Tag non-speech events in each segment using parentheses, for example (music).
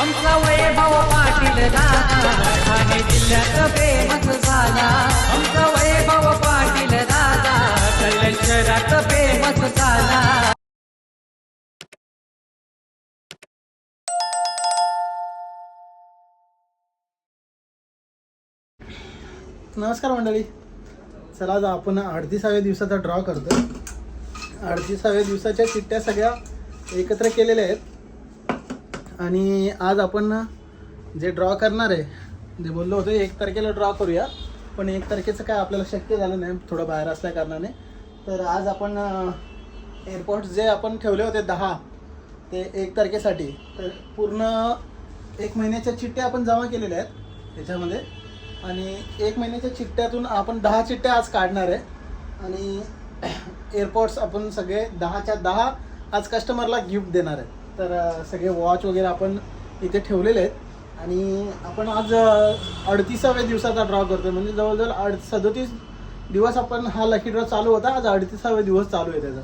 आमचा वैभव पाटील दादा ठाणे जिल्ह्यात फेमस झाला. आमचा वैभव पाटील दादा कल्याण शहरात फेमस झाला. नमस्कार मंडळी. चला आज आपण अडतीसाव्या दिवसाचा ड्रॉ करतो अडतीसाव्या दिवसाच्या चिठ्ठ्या सगळ्या एकत्र केलेल्या आहेत. आणि आज आपण जे ड्रॉ करणार आहे जे बोललो होतो एक तारखेला ड्रॉ करूया. पण एक तारखेचं काय आपल्याला शक्य झालं नाही थोडं बाहेर असल्या कारणाने. तर आज आपण एअरपोर्ट जे आपण ठेवले होते दहा ते एक तारखेसाठी तर पूर्ण एक महिन्याच्या चिठ्ठ्या आपण जमा केलेल्या आहेत त्याच्यामध्ये. आणि एक महिन्याच्या चिठ्ठ्यातून आपण दहा चिठ्ठ्या आज काढणार आहे. आणि (clears throat) एअरपोर्ट्स आपण सगळे दहाच्या दहा आज कस्टमरला गिफ्ट देणार आहे तर सगळे वॉच वगैरे आपण इथे ठेवलेले आहेत. आणि आपण आज अडतीसाव्या दिवसाचा ड्रॉ करतो म्हणजे जवळजवळ अड सदोतीस दिवस आपण हा लकी ड्रॉ चालू होता. आज अडतीसावे दिवस चालू आहे त्याचा.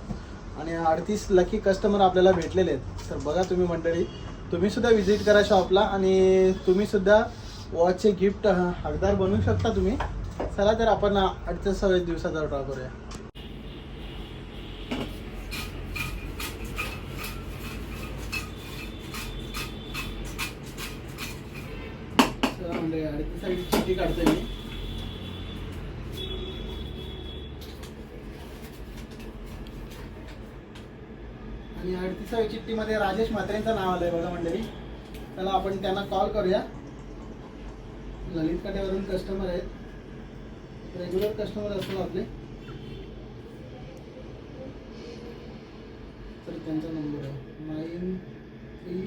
आणि अडतीस लकी कस्टमर आपल्याला भेटलेले आहेत. तर बघा तुम्ही मंडळी. तुम्ही सुद्धा करा शॉपला आणि तुम्ही सुद्धा वॉचचे गिफ्ट हकदार बनवू शकता तुम्ही. चला तर आपण अडतीसाव्या दिवसाचा ड्रॉ करूया. म्हणजे म्हणजे साईड चिठ्ठी काढतोय मी? आणि अडतीसावी चिठ्ठीमध्ये राजेश म्हात्रेंचं नाव आलंय बघा मंडळी. चला आपण त्यांना कॉल करूया. ललित काट्यावरून कस्टमर आहेत. रेग्युलर कस्टमर असतात आपले. तर त्यांचा नंबर आहे. Nine three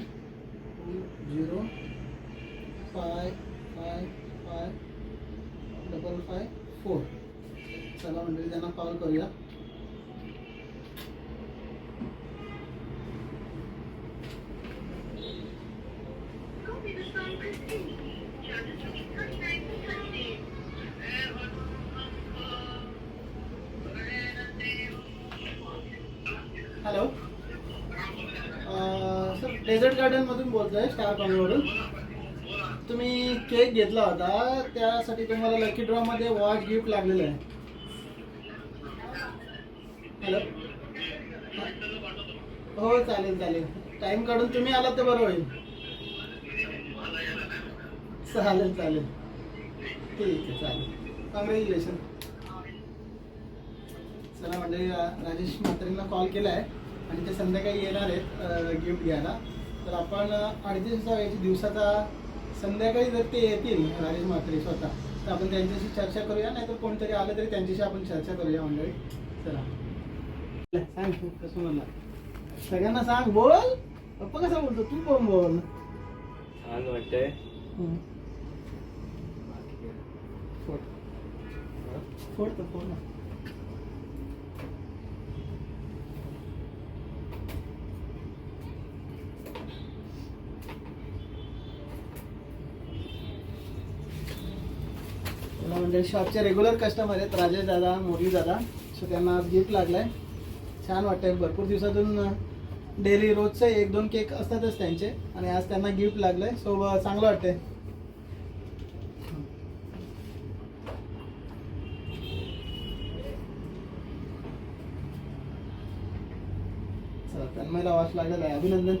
two zero five five five double five four चला म्हणजे त्यांना कॉल करूया. हॅलो सर डेझर्ट गार्डनमधून बोलतोय स्टार कॉलनीवरून तुम्ही केक घेतला होता त्यासाठी तुम्हाला लकी ड्रॉमध्ये वॉच गिफ्ट लागलेलं आहे. हॅलो हो चालेल चालेल. टाइम काढून तुम्ही आलात तर बरं होईल. चालेल चालेल. ठीक आहे चालेल. कॉंग्रॅच्युलेशन चला म्हणजे राजेश म्हात्रेंना कॉल केला आहे आणि ते संध्याकाळी येणार आहेत गिफ्ट घ्यायला. तर आपण अडतीसाव्या दिवसाचा संध्याकाळी जर ते येतील राजेश म्हात्रे स्वतः तर आपण त्यांच्याशी चर्चा करूया नाहीतर कोणतरी आलं तरी त्यांच्याशी आपण चर्चा करूया मंडळी. चला. सांग कसं म्हणला? सगळ्यांना सांग बोल. पप्पा कसा बोलतो? तू कोण बोल? छान वाटतंय. फोड. फोड तर फोड ना. मला म्हणजे शॉपचे रेग्युलर कस्टमर आहेत राजेश दादा मुरली दादा. सो त्यांना आज गिफ्ट लागलाय. छान वाटतंय भरपूर दिवसातून डेली रोजचे एक दोन केक असतातच त्यांचे. आणि आज त्यांना गिफ्ट लागलंय. सो चांगलं वाटतंय. तन्मयला वाच लागलेला आहे. अभिनंदन.